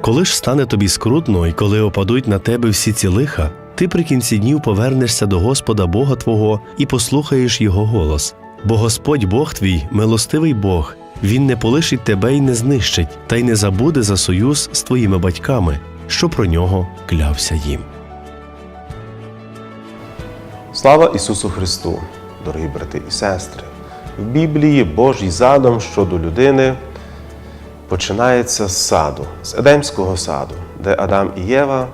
Коли ж стане тобі скрутно, і коли опадуть на тебе всі ці лиха, ти при кінці днів повернешся до Господа Бога Твого і послухаєш Його голос. Бо Господь Бог твій, милостивий Бог, Він не полишить тебе і не знищить, та й не забуде за союз з твоїми батьками, що про нього клявся їм. Слава Ісусу Христу, дорогі брати і сестри! В Біблії Божий задум щодо людини починається з саду, з Едемського саду, де Адам і Єва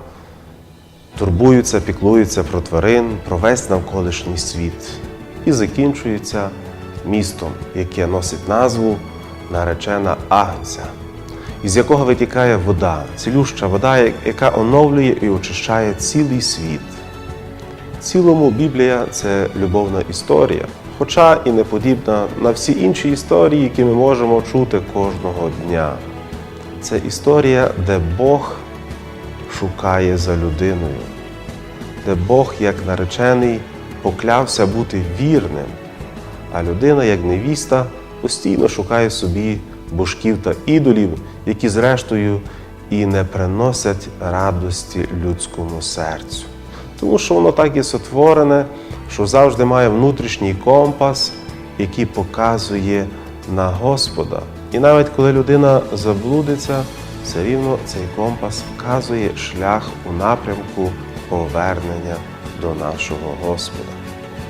турбуються, піклуються про тварин, про весь навколишній світ і закінчується містом, яке носить назву наречена Агнця, із якого витікає вода, цілюща вода, яка оновлює і очищає цілий світ. Цілому Біблія це любовна історія, хоча і не подібна на всі інші історії, які ми можемо чути кожного дня. Це історія, де Бог шукає за людиною, де Бог, як наречений, поклявся бути вірним, а людина, як невіста, постійно шукає собі божків та ідолів, які, зрештою, і не приносять радості людському серцю. Тому що воно так і сотворене, що завжди має внутрішній компас, який показує на Господа. І навіть коли людина заблудиться, все рівно цей компас вказує шлях у напрямку повернення до нашого Господа.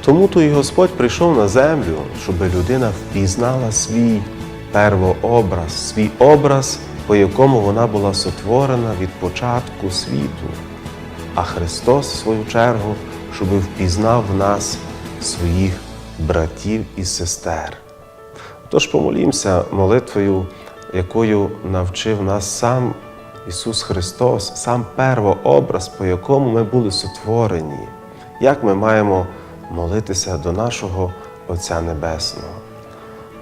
Тому то і Господь прийшов на землю, щоб людина впізнала свій первообраз, свій образ, по якому вона була сотворена від початку світу а Христос, в свою чергу, щоб впізнав в нас своїх братів і сестер. Тож помолімося молитвою, якою навчив нас сам Ісус Христос, сам первообраз, по якому ми були сотворені, як ми маємо молитися до нашого Отця Небесного.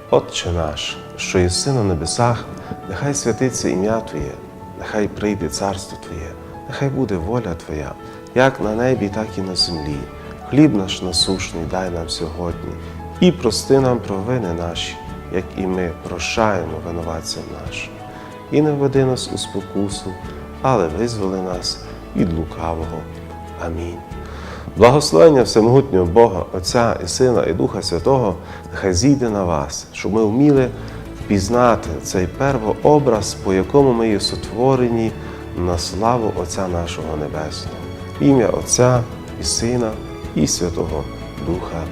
Отче наш, що єси на небесах, нехай святиться ім'я Твоє, нехай прийде царство Твоє, нехай буде воля Твоя, як на небі, так і на землі. Хліб наш насушний дай нам сьогодні, і прости нам провини наші, як і ми прощаємо винуватцям нашим. І не введи нас у спокусу, але визволи нас від лукавого. Амінь. Благословення Всемогутнього Бога, Отця і Сина, і Духа Святого, нехай зійде на вас, щоб ми вміли впізнати цей первообраз, по якому ми є сотворені на славу Отця нашого Небесного. Ім'я Отця і Сина, і Святого Духа.